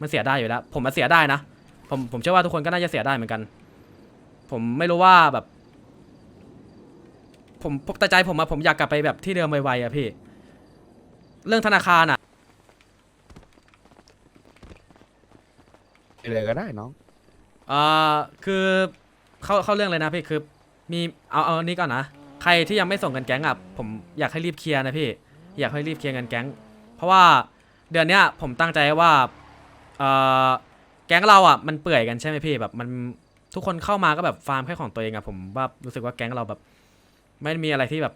มันเสียได้อยู่แล้ว ผมมาเสียได้นะผมผมเชื่อว่าทุกคนก็น่าจะเสียได้เหมือนกัน ผมไม่รู้ว่าแบบผมผมแต่ใจผมอะผมอยากกลับไปแบบที่เดิมไวๆอะพี่ เรื่องธนาคารอะเลยก็ได้น้องเอ่อคือเข้าเข้าเรื่องเลยนะพี่คือมีเอาเอาอันนี้ก่อนนะใครที่ยังไม่ส่งเงินแก๊งอะผมอยากให้รีบเคลียร์นะพี่ อยากให้รีบเคลียร์เงินแก๊ง เพราะว่าเดือนเนี้ยผมตั้งใจว่า เอ่อแก๊งเราอะมันเปื่อยกันใช่ไหมพี่แบบมันทุกคนเข้ามาก็แบบฟาร์มแค่ของตัวเองอะผมว่ารู้สึกว่าแก๊งเราแบบ ไม่มีอะไรที่แบบ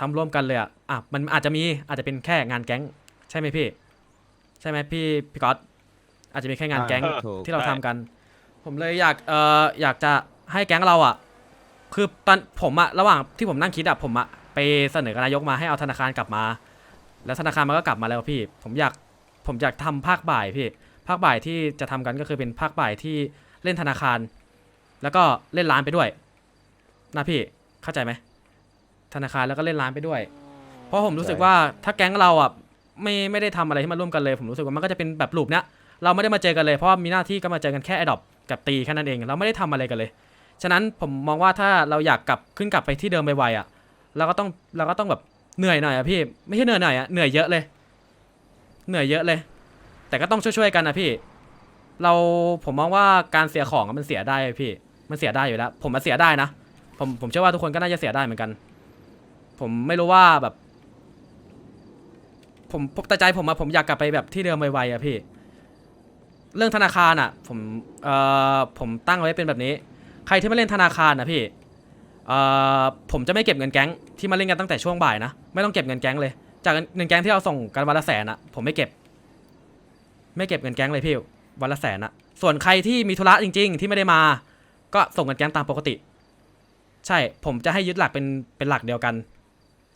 ทำร่วมกันเลยอะอะมันอาจจะมีอาจจะเป็นแค่งานแก๊งใช่ไหมพี่ ใช่ไหมพี่พี่ก๊อตอาจจะมีแค่งานแก๊งอ่าถูก ที่เราทำกัน ผมเลยอยากเอ่ออยากจะให้แก๊งเราอะ คือตอนผมอะระหว่างที่ผมนั่งคิดอะผมอะไปเสนอกับนายกมาให้เอาธนาคารกลับมา แล้วธนาคารมันก็กลับมาแล้วพี่ ผมอยากผมอยากทำภาคบ่ายพี่ ภาคบ่ายที่จะทำกันก็คือเป็นภาคบ่ายที่เล่นธนาคาร แล้วก็เล่นร้านไปด้วยนะพี่เข้าใจไหมธนาคารแล้วก็เล่นร้านไปด้วย เพราะผมรู้สึกว่าถ้าแก๊งเราอะไม่ไม่ได้ทำอะไรที่มาร่วมกันเลย ผมรู้สึกว่ามันก็จะเป็นแบบลูปเนี้ยเราไม่ได้มาเจอกันเลยเพราะามีหน้าที่ก็มาเจอกันแค่ไอดอปกับตีแค่นั้นเอง เราไม่ได้ทำอะไรกันเลย ฉะนั้นผมมองว่าถ้าเราอยากกลับขึ้นกลับไปที่เดิมไวๆอะเราก็ต้องเราก็ต้องแบบเหนื่อยหน่อยอะพี่ไม่ใช่เหนื่อยหน่อยอะเหนื่อยเยอะเลย เหนื่อยเยอะเลย แต่ก็ต้องช่วยๆกันนะพี่ เราผมมองว่าการเสียของอะมันเสียได้พี่ มันเสียได้อยู่แล้ว ผมมาเสียได้นะผมผมเชื่อว่าทุกคนก็น่าจะเสียได้เหมือนกัน ผมไม่รู้ว่าแบบ ผมแต่ใจผมอะผมอยากกลับไปแบบที่เดิมไวๆอะพี่ เรื่องธนาคารอะผมเอ่อผมตั้งไว้เป็นแบบนี้ ใครที่มาเล่นธนาคารนะพี่เอ่อผมจะไม่เก็บเงินแก๊งที่มาเล่นกันตั้งแต่ช่วงบ่ายนะไม่ต้องเก็บเงินแก๊งเลย จากเงินแก๊งที่เราส่งกันวันละแสนอะผมไม่เก็บ ไม่เก็บเงินแก๊งเลยพี่วันละแสนอะส่วนใครที่มีธุระจริง ๆ ที่ไม่ได้มา ก็ส่งเงินแก๊งตามปกติ ใช่ผมจะให้ยึดหลักเป็นเป็นหลักเดียวกัน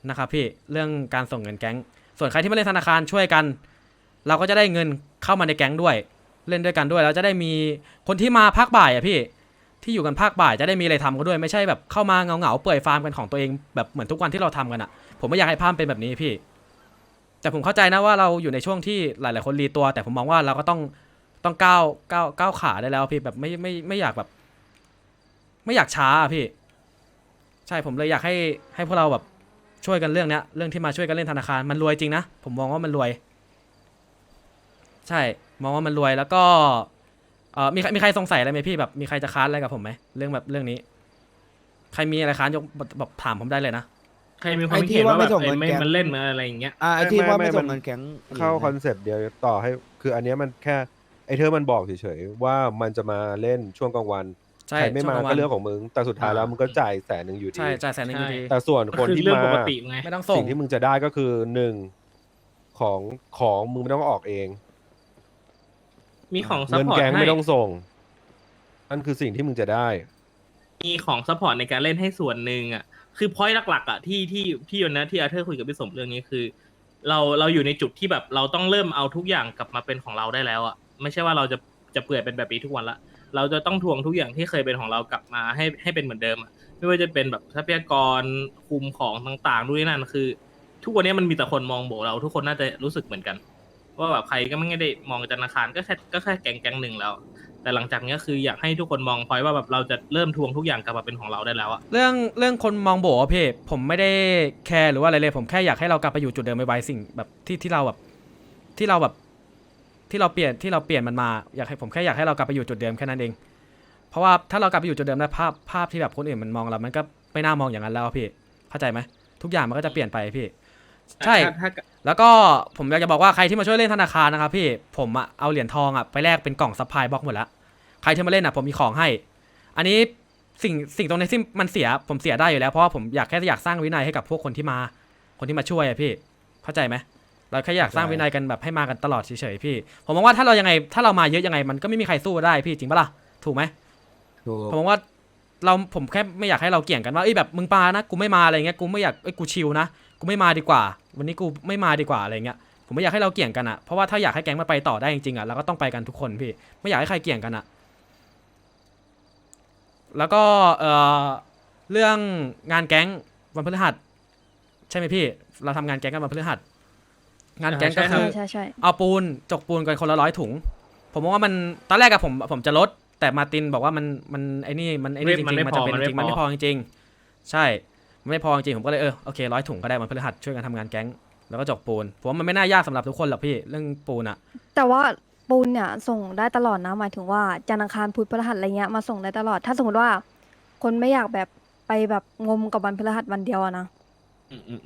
นะครับพี่เรื่องการส่งเงินแก๊ง ส่วนใครที่ไม่เล่นธนาคารช่วยกัน เราก็จะได้เงินเข้ามาในแก๊งด้วย เล่นด้วยกันด้วยแล้วจะได้มีคนที่มาภาคบ่ายอะพี่ที่อยู่กันภาคบ่ายจะได้มีอะไรทำกันด้วยไม่ใช่แบบเข้ามาเงาเงาเปื่อยฟาร์มกันของตัวเองแบบเหมือนทุกวันที่เราทำกันอะผมไม่อยากให้ภาพเป็นแบบนี้พี่ แต่ผมเข้าใจนะว่าเราอยู่ในช่วงที่หลาย ๆ คนรีตัว แต่ผมมองว่าเราก็ต้องต้องก้าวก้าวก้าวขาได้แล้วพี่แบบไม่ไม่ไม่อยากแบบ ไม่อยากช้าอะพี่ ใช่ผมเลยอยากให้ให้พวกเราแบบช่วยกันเรื่องเนี้ยเรื่องที่มาช่วยกันเล่นธนาคารมันรวยจริงนะผมมองว่ามันรวย ใช่ มองว่ามันรวยแล้วก็เออมีใครมีใครสงสัยอะไรไหมพี่แบบมีใครจะค้านอะไรกับผมไหมเรื่องแบบเรื่องนี้ ใครมีอะไรค้านยกแบบถามผมได้เลยนะ ใครมีความไอ้ที่เห็นว่าว่าไม่แบบส่งเอ้ยเงินไม่แก๊ง มันเล่นมาอะไรอย่างเงี้ย อ่าไอที่ว่าไม่ไม่ไม่ส่งมันเงินแก๊งเข้าคอนเซปต์เดียวต่อให้คืออันเนี้ยมันแค่ไอเธอมันบอกเฉยๆว่ามันจะมาเล่นช่วงกลางวันใช่ใครไม่มาช่วงลางวัก็นเรื่องของมึงแต่สุดท้ายแล้วอ่ามึมึงก็จ่ายแสนหนึ่งอยู่ดีใช่จ่ายแสนหนึ่งอยู่ใช่ดีแต่ส่วนคนคือที่เรื่องมา ปกติไง ไม่ต้องส่สิ่งงที่มึงจะได้ก็คือหนึ่งของของมึงไม่ต้องออกเองมีของซัพเงินพอร์ตแกงให้ไม่ต้องส่งนั่นคือสิ่งที่มึงจะได้ มีของซัพพอร์ตในการเล่นให้ส่วนหนึ่งอะคือพอยต์หลักๆอะที่ที่ที่วันนั้นที่อาเธอร์คุยกับพี่สมเรื่องนี้คือ เราเราอยู่ในจุดที่แบบเราต้องเริ่มเอาทุกอย่างกลับมาเป็นของเราได้แล้วอะไม่ใช่ว่าเราจะจะเปื่อยเป็นแบบนี้ทุกวันละ เราจะต้องทวงทุกอย่างที่เคยเป็นของเรากลับมาให้ให้เป็นเหมือนเดิมอะไม่ว่าจะเป็นแบบทรัพยากรคุมของต่างๆด้วยนั่นคือ ทุกวันนี้มันมีแต่คนมองโบเราทุกคนน่าจะรู้สึกเหมือนกัน ว่าแบบใครก็ไม่ได้มองธนาคารก็แค่ก็แค่แก๊งแก๊งหนึ่งแล้ว แต่หลังจากเนี้ยคืออยากให้ทุกคนมองพอยว่าแบบเราจะเริ่มทวงทุกอย่างกลับมาเป็นของเราได้แล้วอะเรื่องเรื่องคนมองโบอะพี่ผมไม่ได้แคร์หรือว่าอะไรเลยผมแค่อยากให้เรากลับไปอยู่จุดเดิมไวๆสิ่งแบบที่ที่เราแบบที่เราแบบที่เราเปลี่ยนที่เราเปลี่ยนมันมาอยากให้ผมแค่อยากให้เรากลับไปอยู่จุดเดิมแค่นั้นเอง เพราะว่าถ้าเรากลับไปอยู่จุดเดิมแล้วภาพภาพที่แบบคนอื่นมันมองเรา มันก็ไม่น่ามองอย่างนั้นแล้วพี่เข้าใจไหมทุกอย่างมันก็จะเปลี่ยนไปพี่ ใช่ ถ้าถ้าแล้วก็ผมอยากจะบอกว่าใครที่มาช่วยเล่นธนาคารนะครับพี่ผมอะเอาเหรียญทองอะไปแลกเป็นกล่องซัพพลายบ็อกหมดแล้วใครที่มาเล่นอะผมมีของให้ อันนี้สิ่งสิ่งตรงนี้ที่มันเสียผมเสียได้อยู่แล้วเพราะว่าผมอยากแค่อยากสร้างวินัยให้กับพวกคนที่มา คนที่มาช่วยอะพี่เข้าใจไหมเราแค่อยากสร้างวินัยกันแบบให้มากันตลอดเฉยๆพี่ ผมมองว่าถ้าเรายังไงถ้าเรามาเยอะยังไงมันก็ไม่มีใครสู้ได้พี่จริงปะล่ะถูกไหมถูกผมมองว่าเราผมแค่ไม่อยากให้เราเกี่ยงกันว่าเอ้ยแบบมึงปานะกูไม่มาอะไรเงี้ยกูไม่อยากเอ้ยกูชิลนะ กูไม่มาดีกว่า วันนี้กูไม่มาดีกว่าอะไรเงี้ยผมไม่อยากให้เราเกี่ยงกันอะเพราะว่าถ้าอยากให้แก๊งมันไปต่อได้จริงๆอะเราก็ต้องไปกันทุกคนพี่ไม่อยากให้ใครเกี่ยงกันอะแล้วก็เอ่อเรื่องงานแก๊งวันพฤหัสใช่ไหมพี่ เราทำงานแก๊งกันวันพฤหัสงานแก๊งก็ใช่คือใช่ใช่เอาปูนจกปูนกันคนละร้อยถุง ผมมองว่ามันตอนแรกอะผมผมจะลดแต่มาร์ตินบอกว่ามันมันไอ้นี่มันไอ้นี่จมันริงไม่ๆมันจะเป็นพอจริงมัมันนไม่ไม่พพออจริงๆใช่มัน ไม่พอจริงผมก็เลยเออโอเคร้อยถุงก็ได้มันพฤหัสช่วยกันทำงานแก๊งแล้วก็จกปูนผมว่ามันไม่น่ายากสำหรับทุกคนหรอกพี่เรื่องปูนอะแต่ว่าปูนเนี่ยส่งได้ตลอดนะหมายถึงว่าจันทร์อังคารพุธพฤหัสอะไรเงี้ยมาส่งได้ตลอด ถ้าสมมติว่า คนไม่อยากแบบไปแบบงมกับวันพฤหัสวันเดียวอะนะ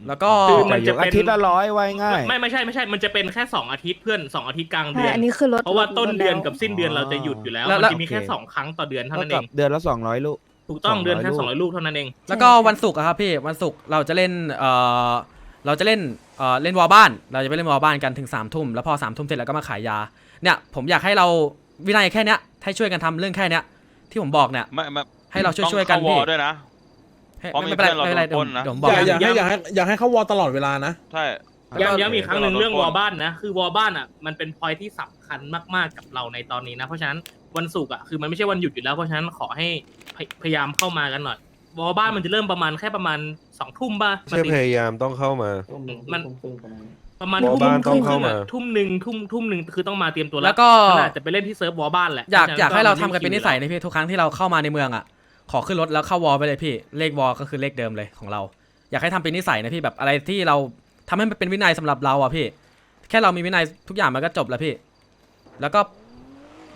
แล้วก็คือแต่มันอจะย่างเป็น อาทิตย์ละร้อยไว้ง่าย ไม่ไม่ใช่ไม่ใช่ มันจะเป็นแค่สองอาทิตย์เพื่อนสองอาทิตย์กลางเดืใช่อน อันนี้คือลดเพราะว่าลต้นเดือนแล้วกับสิ้นเดือนเราจะหยุดอยู่แล้ว แล้ว มันจะมีโอเคแค่สองครั้งต่อเดือนเท่าเท่านั้นเอกับง เดือนละสองร้อยลูก ถูกต้อง200เดือนแค่ลูกสองร้อยลูกเท่านั้นเอง แล้วก็วันศุกร์อะครับพี่วันศุกร์เราจะเล่นเอ่อเราจะเล่นเอ่อเล่นวอลบ้าน เราจะไปเล่นวอลบ้านกันถึงสามทุ่มแล้วพอสามทุ่มเสร็จแล้วก็มาขายยาเนี่ยผมอยากให้เราวินัยแค่เนี้ยให้ช่วยกันทำเรื่องแค่เนี้ยที่ผมบอกเนี่ย ไม่ไม่ให้เราช่วยๆกันต้องเข้าวพี่อลด้วยนะ ให้เพราะมีไม่เป็นไรเพื่อนเราไม่เป็นไรโดนเดี๋ยวปล้นนะ เดี๋ยวผมบอกอย่าให้ อย่าให้อยากให้อยากให้เข้าวอลตลอดเวลานะ ใช่ ย้ำย้ำอีกครั้งหนึ่งเราโดนเรื่องปล้วนอลบ้านนะ คือวอลบ้านอะมันเป็นพอยที่สำคัญมากๆกับเราในตอนนี้นะ เพราะฉะนั้นวันศุกร์อะคือมันไม่ใช่วันหยุดอยู่แล้วเพราะฉะนั้นขอให้ พยพยายามเข้ามากันหน่อยวอลบ้านมันจะเริ่มประมาณแค่ประมาณสองทุ่มป่ะไม่ใช่พยายามต้องเข้ามา มัน ประมาณวอลทุ่มบ้านทุ่มต้องเข้าครึ่งอะมา ทุ่มหนึ่งทุ่มทุ่มหนึ่งคือต้องมาเตรียมตัวแล้วก็ ขนาดจะไปเล่นที่เซิร์ฟวอลบ้านแหละอยากพะฉะอยากให้เราทำก็กันเป็นนิสัยนะพี่ทุกครั้งที่เราเข้ามาในเมืองอะขอขึ้นรถแล้วเข้าวอลไปเลยพี่เลขวอลก็คือเลขเดิมเลยของเรา อยากให้ทำเป็นนิสัยนะพี่แบบอะไรที่เราทำให้มันเป็นวินัยสำหรับเราอะพี่ แค่เรามีวินัยทุกอย่างมันก็จบแล้วพี่ แล้วก็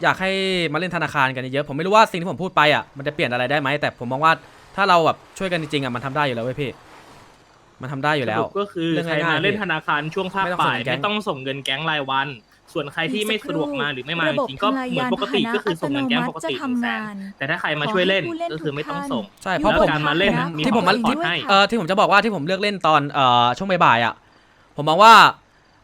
อยากให้มาเล่นธนาคารกันเยอะๆผมไม่รู้ว่าสิ่งที่ผมพูดไปอะมันจะเปลี่ยนอะไรได้ไหมแต่ผมมองว่าถ้าเราแบบช่วยกันจริงๆอะมันทำได้อยู่แล้วเว้ยพี่มันทำได้อยู่แล้วสรุปก็คือเรื่องใครง่ายๆมาเล่นธนาคารช่วงภาคไม่ต้องส่บ่างยเงินแก๊งไม่ต้องส่งเงินแก๊งรายวัน ส่วนใครที่ไม่สะดวกมาหรือไม่มาจริงๆก็เหมือนปกติก็คือส่งเงินแก๊งปกติหนึ่งแสนแต่ถ้าใครมาช่วยเล่นก็คือไม่ต้องส่งใช่เพราะแล้วผมการมาเล่นน่ะมีที่ผมมาของที่ให้เอ่อที่ผมจะบอกว่าที่ผมเลือกเล่นตอนเอ่อช่วงบ่ายๆอะผมมองว่า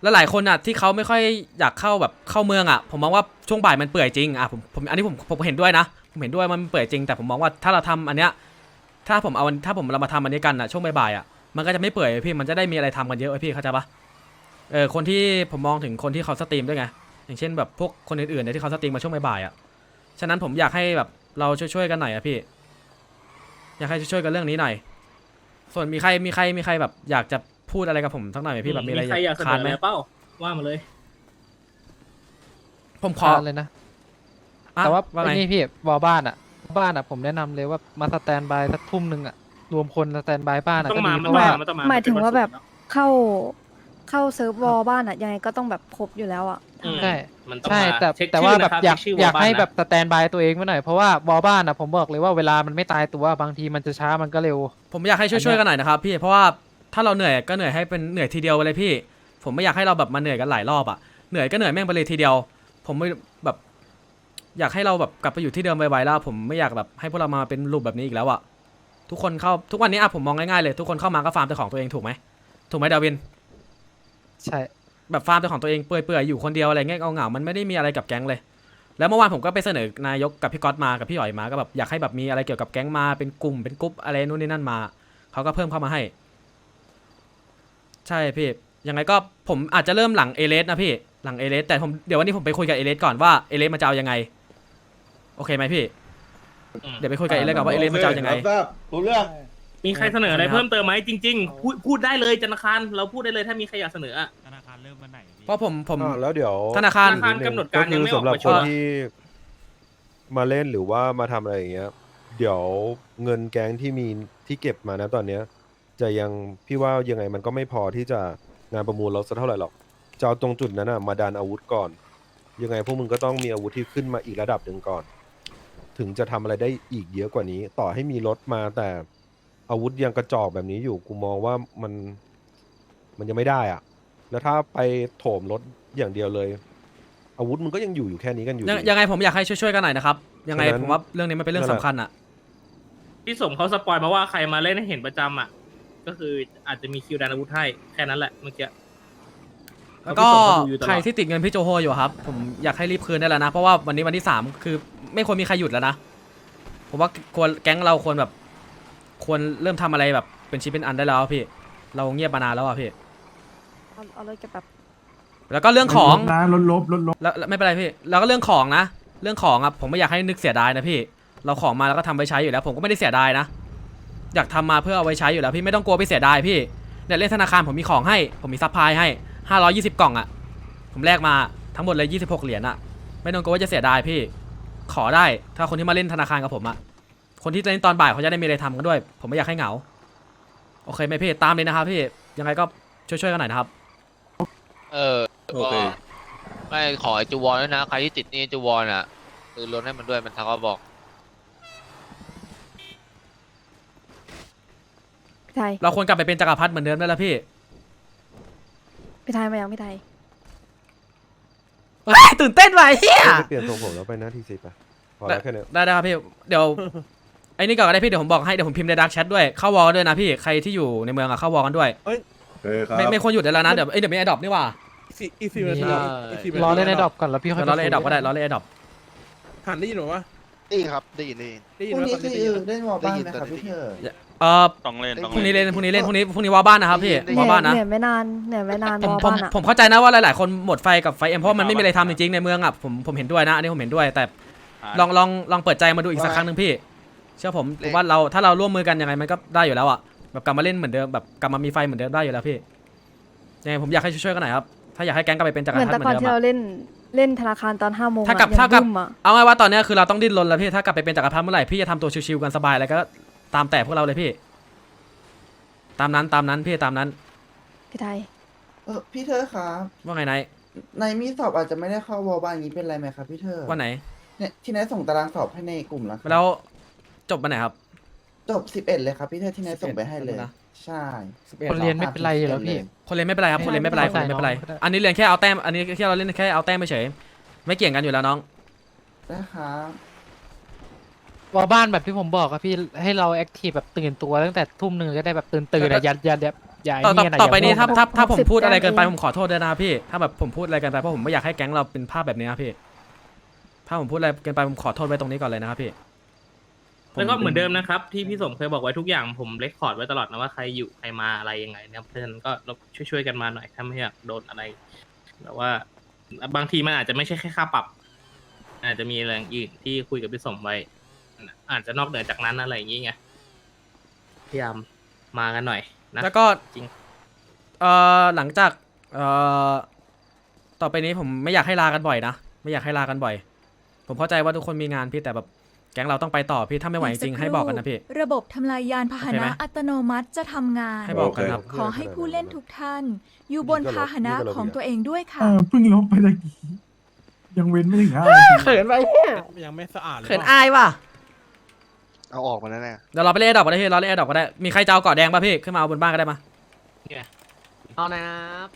แล้วหลายคนอะที่เขาไม่ค่อยอยากเข้าแบบเข้าเมืองอะ ผมมองว่าช่วงบ่ายมันเปื่อยจริงอะผมผมอันนี้ผมผมเห็นด้วยนะผมเห็นด้วยมันเปื่อยจริงแต่ผมมองว่าถ้าเราทำอันเนี้ยถ้าผมเอาถ้าผมเรามาทำอันนี้กันอะช่วงบ่ายๆอะมันก็จะไม่เปื่อยพี่มันจะได้มีอะไรทำกันเยอะเว้พี่เข้าใจปะเออคนที่ผมมองถึงคนที่เขาสตรีมด้วยไงอย่างเช่นแบบพวกคนอื่นๆเนี่ยที่เขาสตรีมมาช่วงบ่ายๆอะฉะนั้นผมอยากให้แบบเราช่วยๆกันหน่อยอะพี่ อยากให้ช่วยๆกันเรื่องนี้หน่อยส่วนมีใครมีใครมีใครแบบอยากจะ พูดอะไรกับผมสักหน่อยไหมพี่แบบมีอะไรใครอยากเสนค้านอไหมอะไรเป้าว่ามาเลย ผมขอค้านเลยนะอะแต่ว่าว่าไงไอ้นี่พี่วอลบ้านอะบ้านอะผมแนะนำเลยว่ามาสแตนบายสักทุ่มหนึ่งอะรวมคนสแตนบายบ้านอะต้อก็งมาดีมันเพต้องราะว่ามามันต้องมาหมายถึงว่าแบบนเป็นนศุกร์เข้าเข้าเซิร์ฟวอลบ้านอะยังไงก็ต้องแบบครบอยู่แล้วอะอืมใช่มันต้องใช่มาแต่เช็คแต่ชื่ว่าอแบบนะครับอยากเช็คชื่ออยากวอลบ้นให้นะแบบสแตนบายตัวเองไว้หน่อยเพราะว่าวอลบ้านอะผมบอกเลยว่าเวลามันไม่ตายตัวบางทีมันจะช้ามันก็เร็ว ผมอยากให้ช่วยๆกันหน่อยนะครับพี่เพราะว่า ถ้าเราเหนื่อยก็เหนื่อยให้เป็นเหนื่อยทีเดียวไปเลยพี่ ผมไม่อยากให้เราแบบมาเหนื่อยกันหลายรอบอะเหนื่อยก็เหนื่อยแม่งไปเลยทีเดียว ผมไม่แบบ อยากให้เราแบบกลับไปอยู่ที่เดิมไวๆแล้วผมไม่อยากแบบให้พวกเรามาเป็นรูปแบบนี้อีกแล้วอะทุกคนเข้าทุกวันนี้อะผมมองง่ายๆเลย ทุกคนเข้ามาก็ฟาร์มแต่ของตัวเองถูกไหมถูกไหมดาวิน ใช่ แบบฟาร์มเป็นของตัวเองเปื่อยๆอยู่คนเดียวอะไรเงี้ยเอาเหงาๆมันไม่ได้มีอะไรกับแก๊งเลย แล้วเมื่อวานผมก็ไปเสนอนายกกับพี่ก๊อตมากับพี่หอยมาก็แบบอยากให้แบบมีอะไรเกี่ยวกับแก๊งมาเป็นกลุ่มเป็นกรุ๊ปอะไรนู่นนี่นั่นมาเขาก็เพิ่มเข้ามาให้ ใช่พี่ยังไงก็ผมอาจจะเริ่มหลังเอเลสนะพี่หลังเอเลสแต่ผมเดี๋ยววันนี้ผมไปคุยกับเอเลสก่อนว่าเอเลสมันจะเอายังไง โอเคไหมพี่ อืม เดี๋ยวไปคุยกับเอเลสก่อนว่าเอเลสมันจะเอายังไงรู้เรื่อง มีใครเสนออะไรเพิ่มเติมไหมจริงๆพูดพูดได้เลยธนาคารเราพูดได้เลยถ้ามีใครอยากเสนออะ ธนาคารเริ่มวันไหนพี่ เพราะผมผม อ่าแล้วเดี๋ยวธนาคาร ธนาคารกำหนดการยังไม่ออกสำหรับประคชุมนที่มาเล่นหรือว่ามาทำอะไรอย่างเงี้ย เดี๋ยวเงินแก๊งที่มีที่เก็บมานะตอนเนี้ย จะยังพี่ว่ายังไงมันก็ไม่พอที่จะงานประมูลเราสักเท่าไหร่หรอกจะเอาตรงจุดนั้นอะมาดันอาวุธก่อน ยังไงพวกมึงก็ต้องมีอาวุธที่ขึ้นมาอีกระดับหนึ่งก่อน ถึงจะทำอะไรได้อีกเยอะกว่านี้ ต่อให้มีรถมาแต่อาวุธยังกระจอกแบบนี้อยู่กูมองว่ามันมันยังไม่ได้อะแล้วถ้าไปโถมรถอย่างเดียวเลย อาวุธมันก็ยังอยู่อยู่แค่นี้กันอยู่ยังดี ยังไงผมอยากให้ช่วยๆกันหน่อยนะครับ ยังไงฉะนั้นผมว่าเรื่องนี้มันเป็นเรื่องสำคัญอะ พี่สมเขาสปอยมาว่าใครมาเล่นให้เห็นประจำอะ ก็คืออาจจะมีคิวดันอาวุธให้แค่นั้นแหละเมื่อกี้แล้วก็พี่สมเขาดูอยู่ตลอดใครที่ติดเงินพี่โจโฮอยู่อะครับ ผมอยากให้รีบคืนได้แล้วนะ เพราะว่าวันนี้วันที่สามคือไม่ควรมีใครหยุดแล้วนะ ผมว่าควรแก๊งเราควรแบบ ควรเริ่มทำอะไรแบบ เป็นชิ้นเป็นอันได้แล้วอะพี่ เราเงียบมานานแล้วอะพี่เอาเอาเลยเก็บแบบแล้วก็เรื่องของนะลดลบลดลบแล้วแล้วไม่เป็นไรพี่ แล้วก็เรื่องของนะ เรื่องของอะผมไม่อยากให้นึกเสียดายนะพี่ เราของมาแล้วก็ทำไว้ใช้อยู่แล้ว ผมก็ไม่ได้เสียดายนะ อยากทำมาเพื่อเอาไว้ใช้อยู่แล้วพี่ไม่ต้องกลัวไปเสียดายพี่เนี่ยเล่นธนาคารผมมีของให้ ผมมีซัพพลายให้ห้าร้อยี่สิบกล่องอะ ผมแลกมาทั้งหมดเลยยี่สิบหกเหรียญอะ ไม่ต้องกลัวว่าจะเสียดายพี่ ขอได้ ถ้าคนที่มาเล่นธนาคารกับผมอะคนที่เล่นตอนบ่ายเขาจะได้มีอะไรทำกันด้วย ผมไม่อยากให้เหงา โอเคไหมพี่ ตามเลยนะครับพี่ ยังไงก็ช่วยๆกันหน่อยนะครับ เออก็ไม่ขอไอจูวอนด้วยนะ ใครที่ติดหนี่จูวอนอะ คือลดให้มันด้วยมันทักก็บอก พี่ไทยเราควรกลับไปเป็นจักรพรรดิเหมือนเดิมได้แล้วพี่พี่ไทยมายังพี่ไทยเฮ้ยตื่นเต้นว่ะไอ้เฮียไปเปลี่ยนทรงผมแล้วไปหน้าที่สิบอะพอแล้วแค่เนี้ยได้ได้ครับพี่ เดี๋ยว ไอ้นี่ก่อนก็ได้พี่ เดี๋ยวผมบอกให้ เดี๋ยวผมพิมพ์ในดักแชทด้วย เข้าวอลด้วยนะพี่ ใครที่อยู่ในเมืองอะเข้าวอลกันด้วยไม่ไม่ควรหยุดได้แล้วนะ เดี๋ยวเอ้ยเดี๋ยวมีไอดอปนี่หว่าอีอีซีมันอีซีรอเล่นในดรอปก่อนแล้วพี่ค่อยเดี๋ยวเราเล่นไอดอปก็ได้ เราเล่นไอดอปหันได้ยินหรือวะได้ยินครับได้ยินได้ยินได้ยิพนรุ่งว่านี้ตอนคืนี้อได้ยินเล่นวอลบ้านไหมครับพี่เธอ เอ่อต้องเล่นต้องพรุ่งเล่นี้นเล่นพรุ่งนี้เล่นพรุ่งนี้พรุ่งนี้วอลบ้านนะครับพี่ได้วอลบ้านนะเหนื่อยไม่นานเหนื่อยไม่นานผมวอผมบ้านอะผมเข้าใจนะว่าหลาย ๆ คนหมดไฟกับไฟเอ็มเพราะว่ามันไม่มีอะไรทำจริง ๆ ในเมืองอะผมผมเห็นด้วยนะอันนี้ผมเห็นด้วยแต่ลองลองลองเปิดใจมาดูอีกสักครั้งหนึ่งพี่ เชื่อผมผมว่าเราถ้าเราร่วมมือกันยังไงมันก็ได้อยู่แล้วอะแบบกลับมาเล่นเหมือนเดิมแบบกลับมามีไฟเหมือนเดิมได้อยู่แล้วพี่ยังไงผมอยากให้ช่วยๆกันหน่อยครับถ้าอยากให้แก๊งกลับไปเป็นจักรเหพรมืรอนดิแต่เหมืก่ออนนเดิมที่เราอะเล่นเล่นธนาคารตอนห้าโมงถ้ากลับอะถ้ากลับยังบึ้มอะเอาไงว่าตอนเนี้ยคือเราต้องดิ้นรนแล้วพี่ถ้ากลับไปเป็นจักรพรรดิเมื่อไหร่พี่จะทำตัวชิวๆกันสบายอะไรก็ ตามแต่พวกเราเลยพี่ ตามนั้นตามนั้นพี่ตามนั้น พี่ไทย เออพี่เธอครับว่าไงนายในมีสอบอาจจะไม่ได้เข้าวอลบ้านอย่างนี้เป็นไรไหมครับพี่เธอว่าไหน เนี่ยที่นายส่งตารางสอบให้ในกลุ่มแล้วครับแล้วจบวันไหนครับ จบสิบเอ็ดเลยครับพี่เธอที่นายส่งไปให้เลยนะ ใช่คนเรียนไม่เป็นไรอยู่แล้วพี่ คนเรียนไม่เป็นไรครับคนเรียนไม่เป็นไรคนเรียนไม่เป็นไรไม่เป็นไร อันนี้เรียนแค่เอาแต้มอันนี้แค่เราเล่นแค่เอาแต้มไปเฉยไม่เกี่ยงกันอยู่แล้วน้องนะครับ วอลบ้านแบบที่ผมบอกอะพี่ให้เราแอคทีฟแบบตื่นตัวตั้งแต่ทุ่มหนึ่งจะได้แบบตื่นตื่นอะอย่าอย่าอย่าอย่าต่อต่อไเงี้ยนะต่อไปนี้ย่ถ้าง่วงถ้าถ้าผมหกสิบพูดอะไรเกินไปแต้มเองผมขอโทษด้วยนะครับพี่ ถ้าแบบผมพูดอะไรเกินไปเพราะผมไม่อยากให้แก๊งเราเป็นภาพแบบนี้ครับพี่ ถ้าผมพูดอะไรเกินไปผมขอโทษไว้ตรงนี้ก่อนเลยนะครับพี่แล้วก็เหมือนเดิมนะครับ ที่พี่สมเคยบอกไว้ทุกอย่างผมเลคคอร์ดไว้ตลอดนะว่าใครอยู่ใครมาอะไรยังไงนะครับเพราะฉะนั้นก็ช่วยๆกันมาหน่อยถ้าไม่อยากโดนอะไรแบบว่า บางทีมันอาจจะไม่ใช่แค่ค่าปรับ อาจจะมีอะไรอย่างอื่นที่คุยกับพี่สมไว้ อาจจะนอกเหนือจากนั้นอะไรอย่างงี้ไงพยายามมากันหน่อยนะ แล้วก็จริง เอ่อหลังจากเอ่อต่อไปนี้ผมไม่อยากให้ลากันบ่อยนะ ไม่อยากให้ลากันบ่อย ผมเข้าใจว่าทุกคนมีงานพี่แต่แบบแก๊งเราต้องไปต่อพี่ถ้าไม่ไหวจริงๆให้บอกกันนะพี่ ระบบทำลายยานพาหโอเคไหมนะอัตโนมัติจะทำงาน ให้บอกกันครับ ขอให้ผู้เล่นทุกท่าน อยู่บนพาหนะของตัวเองด้วยค่ะเออเพิ่งลบไปตะกี้ยังเว้นไม่ถึงห้านาทีเขินไปยังไม่สะอาดเลยเขินอายว่ะ เอาออกมาแน่เดี๋ยวเราไปเล่นดอกก็ได้พี่เราเล่นดอกก็ได้ มีใครจะเอาเกาะแดงป่ะพี่ ขึ้นมาเอาบนบ้านก็ได้มาเอานะครับ